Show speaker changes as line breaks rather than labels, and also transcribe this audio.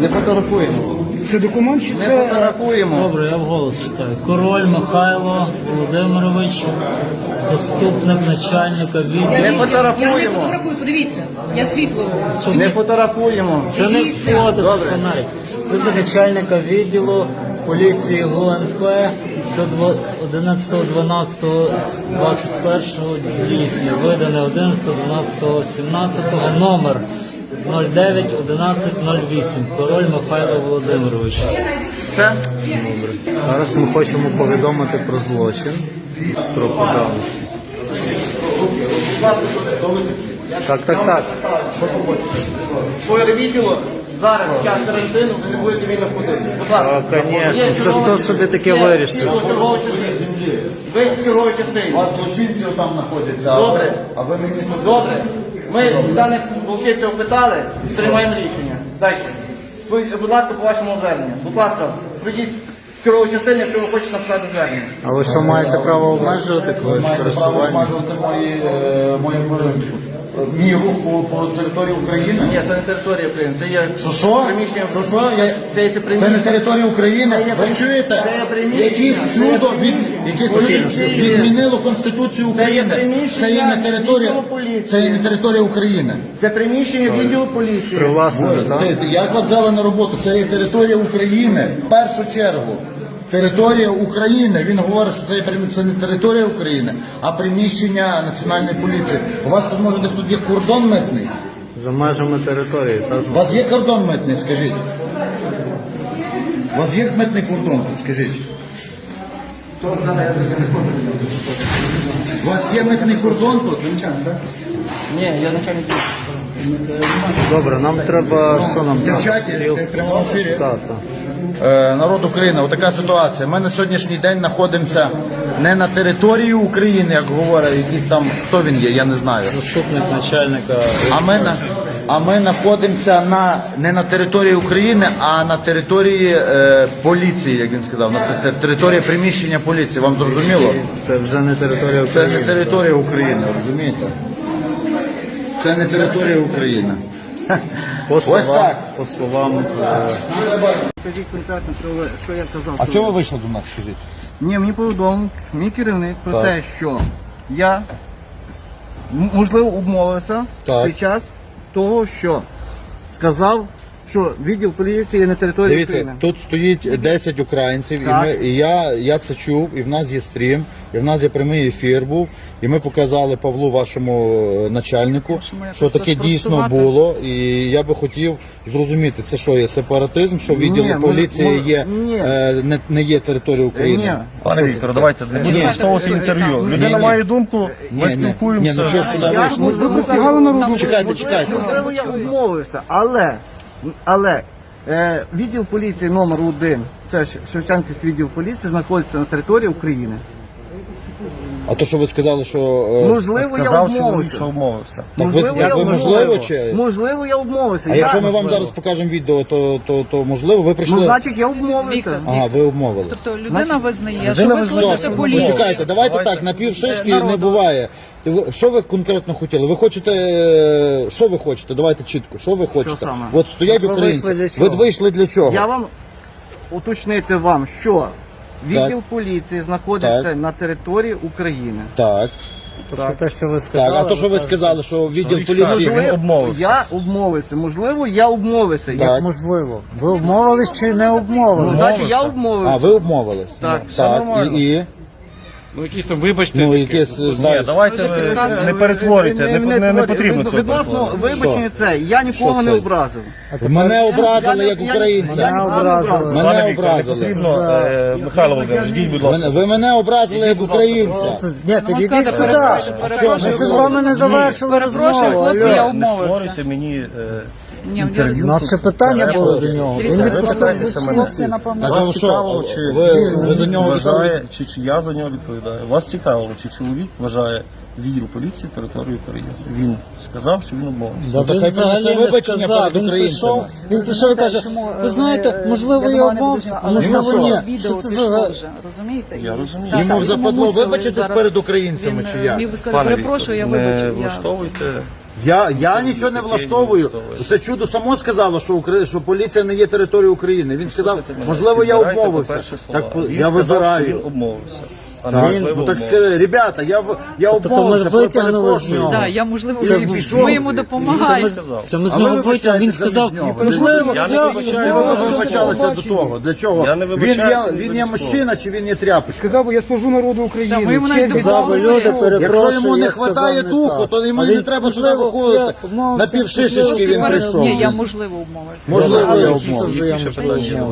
Не фотографуємо.
Це документ чи
Не
це
фотографуємо.
Добре, я вголос читаю. Король Михайло Володимирович, заступник начальника
Не
відділу.
Я не
фотографуємо.
фотографую, подивіться. Я світло.
Не фотографуємо.
Це не фото, це фонарик. Тут начальника відділу поліції ГУНП 11.12.21 дійсні. Видане 11.12.17 номер 09.11.08. Король Михайло Володимирович.
Все?
Зараз ми хочемо повідомити про злочин. Сроку давності. Так, так, так.
Своє відділо зараз в час карантину ви не будете вільно ходити. Будь ласка.
А, конечно.
Є
Це хто собі таке
є
вирішив?
відділ чергової частини. Ви в черговій частині.
У вас злочинці там знаходяться.
Добре.
А ви мені тут
Добре. Ми даних злочинців опитали, приймаємо рішення. Далі. Ви, будь ласка, по вашому зверненню. Будь ласка, прийдіть в чергову частину, якщо ви хочете написати звернення.
А ви що маєте право обмежувати когось
маєте право
пересування?
обмежувати мої, е, мої мій рух по, по території України.
Ні, це не територія України, це є
Що, що?
приміщення.
Що, що?
Це, це, є
Це
приміщення.
не територія України.
Це є
Ви
при-
чуєте?
це є приміщення.
Якісь
Це є
чудо від
приміщення. Поліції.
чудо відмінило Конституцію
Це є
України.
приміщення
Це є не територія.
відділу поліції.
Це є не територія України.
Це приміщення відділу поліції.
Привласнили, так?
Ти- ти- Як вас взяли на роботу? Це є територія України. В першу чергу. Територія України. Він говорить, що це, це не територія України, а приміщення національної поліції. У вас тут може десь тут є кордон митний?
За межами території, та
У вас є кордон митний, скажіть. У вас є митний кордон тут, скажіть. У вас є митний кордон тут? так?
Ні, я начальник.
Добре, нам треба що нам?
В в прямому ефірі?
Так, так.
Е, народ України, отака ситуація. Ми на сьогоднішній день знаходимося не на території України, як говорять якісь там, хто він є, я не знаю.
Заступник начальника.
А ми, на, а ми знаходимося на, не на території України, а на території е, поліції, як він сказав, на те- території приміщення поліції. Вам зрозуміло?
Це вже не територія України.
Це не територія України, розумієте? Це не територія України.
По
Ось
словам,
так.
по словам е,
Скажіть конкретно, що, ви, що я казав.
А
що
чого ви вийшли до нас, скажіть?
Ні, мені повідомив мій керівник про
Так.
те, що я м- можливо обмовився
Так.
під час того, що сказав, що відділ поліції на території
Дивіться,
України.
тут стоїть 10 українців, і,
Так.
ми, і я, я це чув, і в нас є стрім, і в нас є прямий ефір був, і ми показали Павлу, вашому е, начальнику,
Можемо
що таке дійсно було. І я би хотів зрозуміти, це що є сепаратизм, що відділ поліції є, е, не, не є територією України.
Ні.
Пане Вікторе, давайте не будемо влаштовувати інтерв'ю. Людина
ні.
має думку, ми
Ні, ні. Ні,
спілкуємося.
ну, що це
Я,
вийшло?
можливо,
Чекайте, чекайте.
можливо, я обмовився, але, але е, відділ поліції номер один, це Шевченківський відділ поліції, знаходиться на території України.
А то, що ви сказали, що е,
Можливо, я
Сказав чоловік,
обмовився.
що обмовився.
Так
можливо,
ви-
я
ви
обмовився.
можливо чи-
Можливо, я обмовився.
а
Я,
якщо ми вам
можливо.
зараз покажемо відео, то, то, то можливо ви прийшли.
Ну, значить, я обмовився.
Віктор,
Ага, ви обмовили.
Тобто людина визнає, що
Людина
ви
визнає,
служите
що ви
Ну,
поліції.
чекайте, давайте
Давайте.
так, на півшишки
Е,
не буває. Ти ви- Що ви конкретно хотіли? Ви хочете, е, що ви хочете? Давайте чітко, що ви хочете?
саме?
От стоять
От ви
українці.
вийшли для
Ви вийшли для чого?
Я вам уточнити вам, що відділ поліції знаходиться
Так.
на території України.
Так,
тобто те, що ви
так.
сказали.
А то, що ви сказали, що відділ поліції.
Він обмовився.
Я обмовився. Можливо, я обмовився. Я-
Так.
Можливо. Ви обмовились чи не
Ну,
обмовились?
значить, я
А, ви обмовились?
Так,
все
так.
нормально.
І, і
Ну якісь там, вибачте,
ну,
таке.
якесь,
Ні,
знаєте,
давайте
Ви ж
ви
підказуєте.
не перетворюйте, не, не, не потрібно
Від-
цього
Відносно
перетворювати.
вибачення це, я нікого не образив.
мене образили як українця. Мене
Пане Вікторе, не
образили.
потрібно, е, Михайло Володимирович, йдіть, будь ласка.
Мене- Ви мене образили як українця.
Ні,
підійдіть
підійдіть
сюди. Перепрошую,
Ми ще з вами не завершили
Перепрошую,
розмову.
хлопці,
алло.
я
Не
обмовився.
створюйте мені е, інтерв'ю.
У нас ще питання було до нього. Він відпустив
напевно,
Вас
ви
цікавило, чи,
ви-
чи
за нього
вважає, чи, чи я за нього відповідаю? Вас цікавило, чи чоловік вважає
відділу поліції території України. Він сказав, що він обмовився.
Да, він взагалі не сказав. Він прийшов, він прийшов і каже, ви знаєте, можливо, я обмовився, а можливо, ні. Що це за...
Розумієте?
Я розумію.
Йому западло вибачитись перед українцями, чи
е,
як?
Міг би сказати, перепрошую, я
не
вибачу. я-
влаштовуйте.
Я, я нічого не влаштовую. Це чудо само сказало, що Укра... що поліція не є територією України. Він сказав, можливо, я обмовився. Так я вибираю.
Він обмовився. А
Так,
неможливо
ну так скажи, ребята, я, в- я
Тобто ми
обмовився,
витягнули з
перепрошую.
нього.
Да, я можливо
Це
ми йому допомагаємо.
це ми з
А ви
нього витягнули, він сказав,
нього.
можливо,
Я не
я
вибачаю,
Ви
обмовився.
вибачалися до того. Для чого?
Я не
він є,
вибачаюся,
він
за
є мужчина чи він є тряпочка?
Сказав я служу народу України.
Ми йому навіть
Честь
люди, перепрошую,
Якщо йому не
я сказав
вистачає
не
духу,
так.
то йому
А
не
він,
треба сюди
можливо,
виходити.
обмовився,
На півшишечки
можливо,
він прийшов.
Ні, я можливо обмовився.
Можливо,
Але
я обмовився.
Більше питань є.